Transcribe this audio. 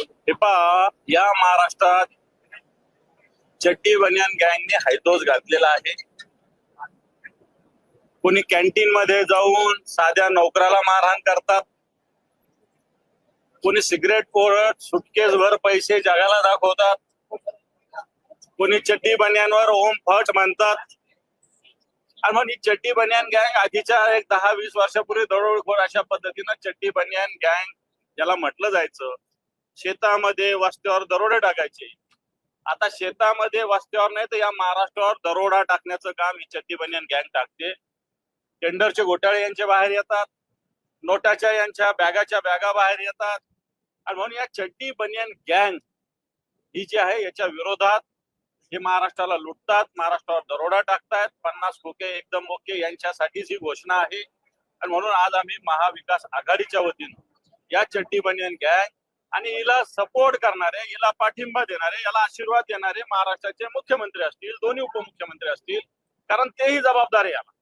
हे पहा या महाराष्ट्रात चड्डी बनियान गँगने हैदोस घातलेला आहे. कोणी कॅन्टीन मध्ये जाऊन साध्या नोकराला मारहाण करतात. कोणी सिगरेट पोरट सुटकेस भर पैसे जगाला दाखवतात. कोणी चड्डी बनियांवर ओम फट म्हणतात. आणि म्हणून ही चड्डी बनियान गँग आधीच्या एक दहा वीस वर्षापूर्वी दरोडखोर अशा पद्धतीनं चड्डी बनियान गँग ज्याला म्हटलं जायचं. शेतामध्ये वस्त्यावर दरोडे टाकायचे. आता शेतामध्ये वस्त्यावर नाही तर या महाराष्ट्रावर दरोडा टाकण्याचं काम ही चड्डी बनियान गँग टाकते. टेंडरचे घोटाळे यांच्या बाहेर येतात. नोटाच्या यांच्या बॅगाच्या बॅगा बाहेर येतात. आणि म्हणून या चड्डी बनियान गँग ही जी आहे याच्या विरोधात हे महाराष्ट्राला लुटतात महाराष्ट्रावर दरोडा टाकतायत. पन्नास खोके एकदम ओके यांच्यासाठीच ही घोषणा आहे. आणि म्हणून आज आम्ही महाविकास आघाडीच्या वतीनं या चड्डी बनियन गँग आणि हिला सपोर्ट करणारे हिला पाठिंबा देणारे याला आशीर्वाद देणारे महाराष्ट्राचे मुख्यमंत्री असतील दोन्ही उपमुख्यमंत्री असतील. कारण तेही जबाबदार आहे याला.